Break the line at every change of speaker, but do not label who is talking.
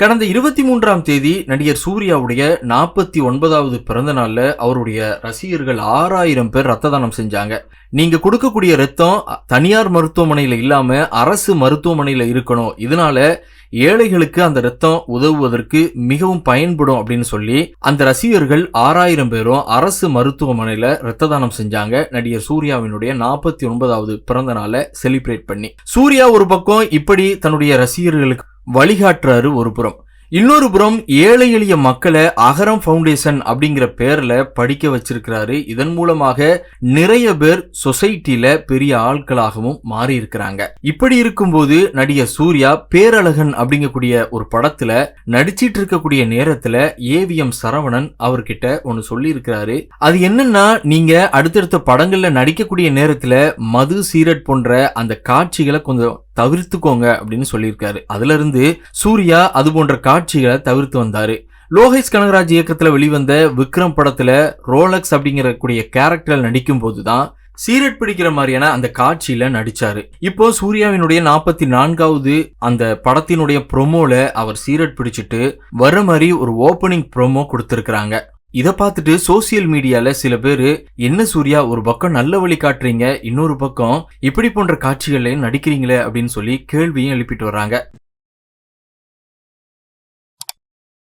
கடந்த இருபத்தி மூன்றாம் தேதி நடிகர் சூர்யாவுடைய நாற்பத்தி ஒன்பதாவது பிறந்த நாளில் அவருடைய ரசிகர்கள் ஆறாயிரம் பேர் ரத்த தானம் செஞ்சாங்க. நீங்க கொடுக்கக்கூடிய ரத்தம் தனியார் மருத்துவமனையில் இல்லாம அரசு மருத்துவமனையில் இருக்கணும். இதனால ஏழைகளுக்கு அந்த ரத்தம் உதவுவதற்கு மிகவும் பயன்படும் அப்படின்னு சொல்லி அந்த ரசிகர்கள் ஆறாயிரம் பேரும் அரசு மருத்துவமனையில ரத்த தானம் செஞ்சாங்க. நடிகர் சூர்யாவினுடைய நாற்பத்தி ஒன்பதாவது பிறந்த நாளை செலிப்ரேட் பண்ணி. சூர்யா ஒரு பக்கம் இப்படி தன்னுடைய ரசிகர்களுக்கு வழிகாட்டுறாரு ஒரு புறம். இன்னொரு புறம் ஏழை எளிய மக்களை அகரம் ஃபவுண்டேஷன் அப்படிங்கிற பேர்ல படிக்க வச்சிருக்கிறாரு. இதன் மூலமாக நிறைய பேர் சொசைட்டில பெரிய ஆட்களாகவும் மாறி இருக்கிறாங்க இப்படி இருக்கும்போது நடிகர் சூர்யா பேரழகன் அப்படிங்கக்கூடிய ஒரு படத்துல நடிச்சிட்டு இருக்கக்கூடிய நேரத்துல ஏவிஎம் சரவணன் அவர்கிட்ட ஒன்னு சொல்லி இருக்கிறாரு அது என்னன்னா நீங்க அடுத்தடுத்த படங்கள்ல நடிக்கக்கூடிய நேரத்துல மது சீரட் போன்ற அந்த காட்சிகளை கொஞ்சம் தவிர்த்துக்கோங்க அப்படின்னு சொல்லியிருக்காரு. அதுல இருந்து சூர்யா அது போன்ற காட்சிகளை தவிர்த்து வந்தாரு. லோகேஷ் கனகராஜ் இயக்கத்துல வெளிவந்த விக்ரம் படத்துல ரோலக்ஸ் அப்படிங்கிற கூடிய கேரக்டர் நடிக்கும் போதுதான் சீரட் பிடிக்கிற மாதிரியான அந்த காட்சியில நடிச்சாரு. இப்போ சூர்யாவினுடைய நாற்பத்தி நான்காவது அந்த படத்தினுடைய ப்ரொமோல அவர் சீரட் பிடிச்சிட்டு வர மாதிரி ஒரு ஓப்பனிங் ப்ரோமோ கொடுத்திருக்கிறாங்க. இதை பார்த்துட்டு சோசியல் மீடியால சில பேர் என்ன சூர்யா ஒரு பக்கம் நல்ல வழி காட்டுறீங்க இன்னொரு பக்கம் இப்படி போன்ற காட்சிகள்லையும் நடிக்கிறீங்களே? அப்படின்னு சொல்லி கேள்வியும் எழுப்பிட்டு வர்றாங்க.